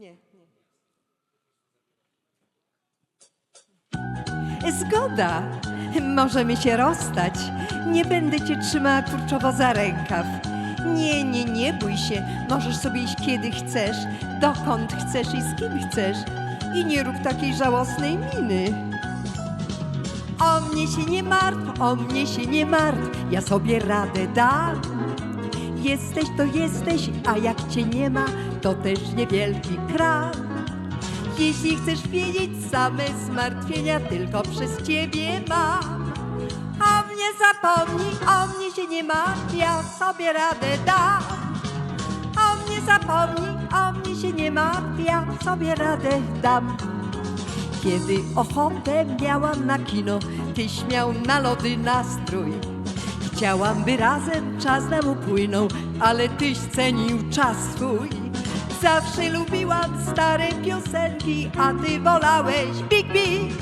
Nie, nie. Zgoda. Możemy się rozstać. Nie będę cię trzymała kurczowo za rękaw. Nie, nie, nie bój się. Możesz sobie iść kiedy chcesz, dokąd chcesz i z kim chcesz. I nie rób takiej żałosnej miny. O mnie się nie martw, o mnie się nie martw, ja sobie radę dam. Jesteś to jesteś, a jak cię nie ma, to też niewielki kram. Jeśli chcesz wiedzieć, same zmartwienia tylko przez ciebie mam. O mnie zapomnij, o mnie się nie martw, ja sobie radę dam. O mnie zapomnij, o mnie się nie martw, ja sobie radę dam. Kiedy ochotę miałam na kino, tyś miał na lody nastrój. Chciałam, by razem czas nam upłynął, ale tyś cenił czas swój. Zawsze lubiłam stare piosenki, a ty wolałeś Big Big.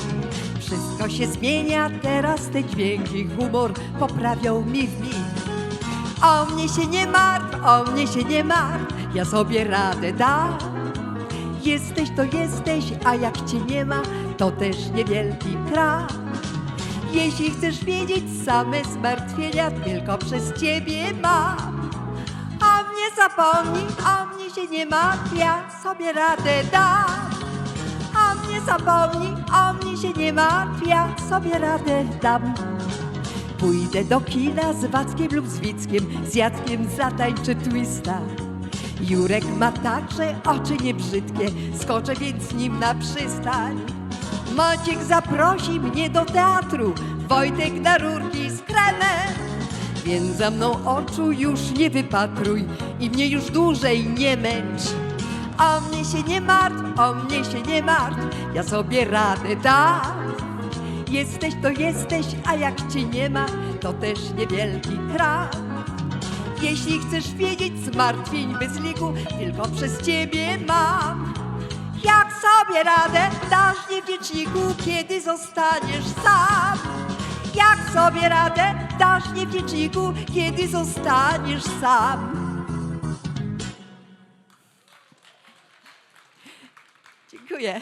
Wszystko się zmienia, teraz te dźwięki, humor poprawią mi w mig. O mnie się nie martw, o mnie się nie martw, ja sobie radę dam. Jesteś to jesteś, a jak cię nie ma, to też niewielki krach. Jeśli chcesz wiedzieć, same zmartwienia tylko przez ciebie mam. O mnie zapomnij, o mnie się nie martw, ja sobie radę dam. O mnie zapomnij, o mnie się nie martw, ja sobie radę dam. Pójdę do kina z Wackiem lub z Wickiem, z Jackiem zatańczę twista. Jurek ma także oczy niebrzydkie, skoczę więc nim na przystań. Maciek zaprosi mnie do teatru, Wojtek na rurki z kremem. Więc za mną oczu już nie wypatruj i mnie już dłużej nie męcz. O mnie się nie martw, o mnie się nie martw, ja sobie radę dam. Jesteś to jesteś, a jak cię nie ma, to też niewielki krach. Jeśli chcesz wiedzieć zmartwień bez liku, tylko przez ciebie mam. Jak sobie radę dasz niewieczniku, kiedy zostaniesz sam? Jak sobie radę dasz niewieczniku, kiedy zostaniesz sam? Dziękuję.